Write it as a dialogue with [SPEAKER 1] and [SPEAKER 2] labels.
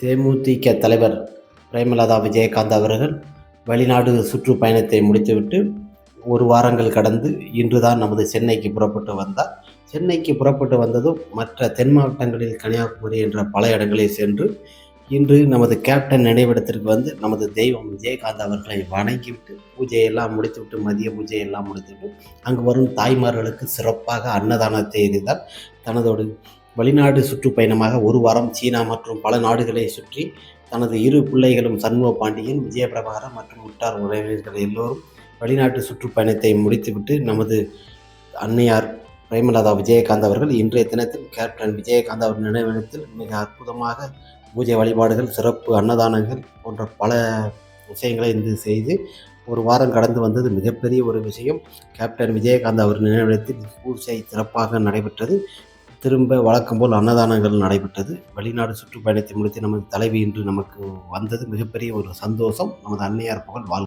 [SPEAKER 1] தேமுதிக தலைவர் பிரேமலதா விஜயகாந்த் அவர்கள் வெளிநாடு சுற்றுப்பயணத்தை முடித்துவிட்டு ஒரு வாரங்கள் கடந்து இன்று தான் நமது சென்னைக்கு புறப்பட்டு வந்தார். சென்னைக்கு புறப்பட்டு வந்ததும் மற்ற தென் மாவட்டங்களில் கன்னியாகுமரி என்ற பல இடங்களில் சென்று இன்று நமது கேப்டன் நினைவிடத்திற்கு வந்து நமது தெய்வம் விஜயகாந்த் அவர்களை வணங்கிவிட்டு பூஜையெல்லாம் முடித்துவிட்டு மதிய பூஜையெல்லாம் முடித்துவிட்டு அங்கு வரும் தாய்மார்களுக்கு சிறப்பாக அன்னதானத்தை எறிந்தார் தனதோடு வெளிநாடு சுற்றுப்பயணமாக ஒரு வாரம் சீனா மற்றும் பல நாடுகளை சுற்றி தனது இரு பிள்ளைகளும் சண்முக பாண்டியன் விஜயபிரபாகரன் மற்றும் உட்டார் உறவினர்கள் எல்லோரும் வெளிநாட்டு சுற்றுப்பயணத்தை முடித்துவிட்டு நமது அன்னையார் பிரேமலதா விஜயகாந்த் அவர்கள் இன்றைய தினத்தில் கேப்டன் விஜயகாந்த் அவர் நினைவிடத்தில் மிக அற்புதமாக பூஜை வழிபாடுகள் சிறப்பு அன்னதானங்கள் போன்ற பல விஷயங்களை இன்று செய்து ஒரு வாரம் கடந்து வந்தது மிகப்பெரிய ஒரு விஷயம். கேப்டன் விஜயகாந்த் அவர் நினைவிடத்தில் பூஜை சிறப்பாக நடைபெற்றது. திரும்ப வழக்கம் போல் அன்னதானங்கள் நடைபெற்றது. வெளிநாடு சுற்றுப்பயணத்தை முடித்து நமது தலைவி இன்று நமக்கு வந்தது மிகப்பெரிய ஒரு சந்தோஷம். நமது அன்னையார் புகழ் வாழ்